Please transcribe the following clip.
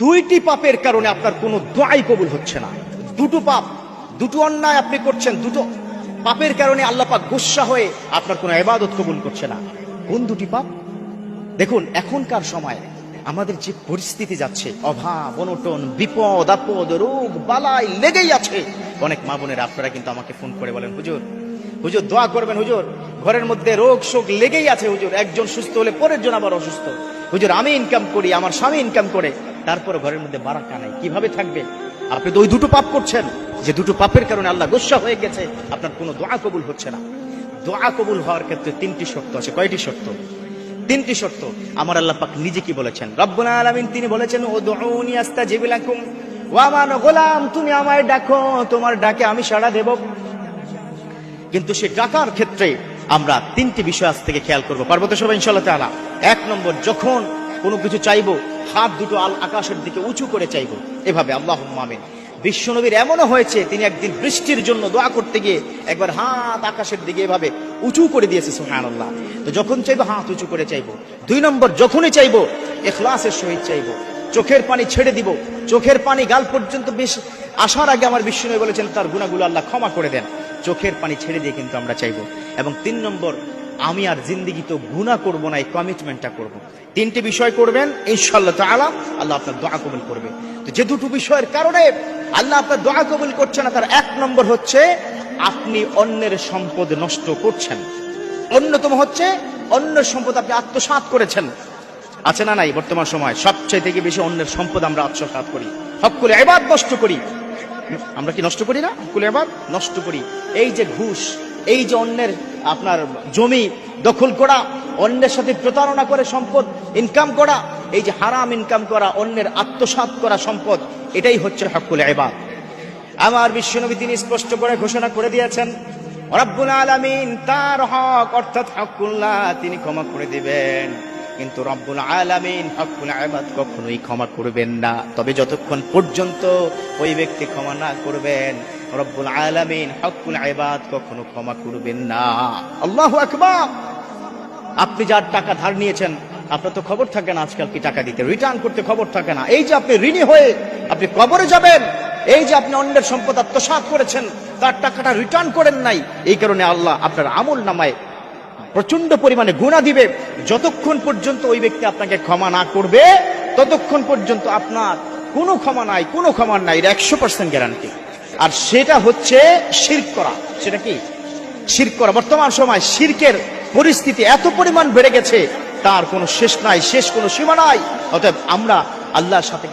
দুইটি পাপের কারণে আপনার কোনো দোয়াই কবুল হচ্ছে না। দুটো পাপ, দুটো অন্যায় আপনি করছেন, দুটো পাপের কারণে আল্লাহ পাক গুসা হয়ে আপনার কোনো এবাদত কবুল করছে না। কোন দুটি পাপ? দেখুন, এখনকার সময় আমাদের যে পরিস্থিতি যাচ্ছে, অভাব, অনটন, বিপদ, আপদ, রোগ, বালাই লেগেই আছে। অনেক মা বোনেরা, আপনারা কিন্তু আমাকে ফোন করে বলেন, হুজুর হুজুর, দোয়া করবেন, হুজুর। ঘরের মধ্যে রোগ শোক লেগেই আছে, হুজুর। একজন সুস্থ হলে পরের জন আবার অসুস্থ। হুজুর, আমি ইনকাম করি, আমার স্বামী ইনকাম করে। তারপরে ঘরের মধ্যে বারাকা নাই। কীভাবে থাকবে? আপনি তো ওই দুটো পাপ করছেন। যে দুটো পাপের কারণে আল্লাহ গোসা হয়ে গেছে, আপনার কোনো দোয়া কবুল হচ্ছে না। দোয়া কবুল হওয়ার ক্ষেত্রে তিনটি শর্ত আছে। কয়টি শর্ত? তিনটি শর্ত। আমার আল্লাহ পাক নিজে কি বলেছেন? রব্বুল আলামিন তিনি বলেছেন ও দুউনি আস্তাজিব লাকুম ওয়া মান গোলাম, তুমি আমায় ডাকো, তোমার ডাকে আমি সাড়া দেব। কিন্তু সে ডাকার ক্ষেত্রে আমরা তিনটি বিষয় আজ থেকে খেয়াল করব। পারব তো সবাই ইনশাল্লাহ এক নম্বর, যখন কোনো কিছু চাইব হাত দুটো আল আকাশের দিকে উঁচু করে চাইব। এভাবে আল্লাহ মামিন বিশ্বনবীর এমনও হয়েছে, তিনি একদিন বৃষ্টির জন্য দোয়া করতে গিয়ে একবার হাত আকাশের দিকে এভাবে উঁচু করে দিয়েছে সুহান আল্লাহ তো যখন চাইব হাত উঁচু করে চাইব। দুই নম্বর, যখনই চাইব এখলাসের সহিত চাইব। চোখের পানি ছেড়ে দিব। চোখের পানি গাল পর্যন্ত বেশ আসার আগে আমার বিষ্ণু বলেছেন, তার গুণাগুলো আল্লাহ ক্ষমা করে দেন। চোখের পানি ছেড়ে দিয়ে কিন্তু আমরা চাইব। এবং তিন নম্বর আমি আর জিন্দিগি তো গুণা করব না, এই কমিটমেন্টটা করব। তিনটি বিষয় করবেন ইনশাল্লাহ তাআলা, আল্লাহ আপনার দোয়া কবুল করবে। তো যে দুটো বিষয়ের কারণে আল্লাহ আপনার দোয়া কবুল করছে না, তার এক নম্বর হচ্ছে, আপনি অন্যের সম্পদ নষ্ট করছেন। অন্যতম হচ্ছে, অন্যের সম্পদ আপনি আত্মসাৎ করেছেন। আছে না নাই বর্তমান সময়? সবচেয়ে থেকে বেশি অন্যের সম্পদ আমরা আত্মসাৎ করি। হকুল এবার নষ্ট করি। আমরা কি নষ্ট করি না? হকুল এবার নষ্ট করি। এই যে ঘুষ, এই যে অন্যের আপনার জমি দখল করা, অন্যের সাথে প্রতারণা করে সম্পদ ইনকাম করা, এই যে হারাম ইনকাম করা, অন্যের আত্মসাত করা সম্পদ, এটাই হচ্ছে হকুল এবার আমার বিশ্বনবী তিনি স্পষ্ট করে ঘোষণা করে দিয়েছেন, রব্বুল আলমিন তার হক অর্থাৎ হকুল্লাহ তিনি ক্ষমা করে দিবেন। কিন্তু রব্বুল আলামিন হকুল আবাদ কখনোই ক্ষমা করবেন না। তবে যতক্ষণ পর্যন্ত ওই ব্যক্তি ক্ষমা না করবেন, রব্বুল আলামিন হকুল আবাদ কখনো ক্ষমা করবেন না। আল্লাহ আকবার! আপনি যার টাকা ধার নিয়েছেন, আপনার তো খবর থাকে না আজকাল কি টাকা দিতে। রিটার্ন করতে খবর থাকে না। এই যে আপনি ঋণী হয়ে আপনি কবরে যাবেন, এই যে আপনি অন্যের সম্পদ আত্মসাৎ করেছেন, তার টাকাটা রিটার্ন করেন নাই, এই কারণে আল্লাহ আপনার আমল নামায় প্রচণ্ড পরিমাণে গুণা দিবে। যতক্ষণ পর্যন্ত ওই ব্যক্তি আপনাকে ক্ষমা না করবে, ততক্ষণ পর্যন্ত আপনার কোনো ক্ষমা নাই, কোনো ক্ষমা নাই এটা একশো পার্সেন্ট গ্যারান্টি আর সেটা হচ্ছে শির করা। সেটা কি? শির্ক করা। বর্তমান সময় শিরকের পরিস্থিতি এত পরিমাণ বেড়ে গেছে, তার কোনো শেষ নাই, শেষ কোনো সীমা নাই। অতএব আমরা আল্লাহর সাথে